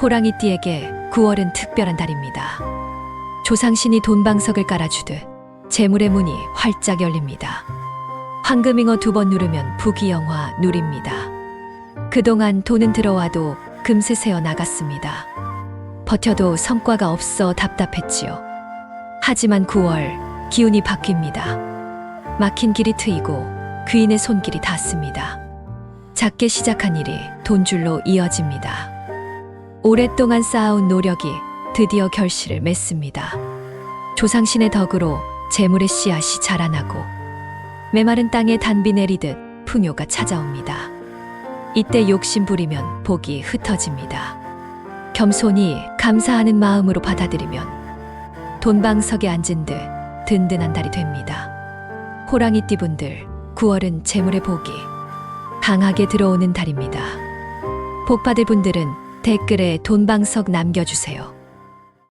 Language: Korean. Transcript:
호랑이띠에게 9월은 특별한 달입니다. 조상신이 돈방석을 깔아주듯 재물의 문이 활짝 열립니다. 황금잉어 두 번 누르면 부귀영화 누립니다. 그동안 돈은 들어와도 금세 새어 나갔습니다. 버텨도 성과가 없어 답답했지요. 하지만 9월 기운이 바뀝니다. 막힌 길이 트이고 귀인의 손길이 닿습니다. 작게 시작한 일이 돈줄로 이어집니다. 오랫동안 쌓아온 노력이 드디어 결실을 맺습니다. 조상신의 덕으로 재물의 씨앗이 자라나고 메마른 땅에 단비 내리듯 풍요가 찾아옵니다. 이때 욕심 부리면 복이 흩어집니다. 겸손히 감사하는 마음으로 받아들이면 돈방석에 앉은 듯 든든한 달이 됩니다. 호랑이띠 분들 9월은 재물의 복이 강하게 들어오는 달입니다. 복 받을 분들은 댓글에 돈방석 남겨주세요.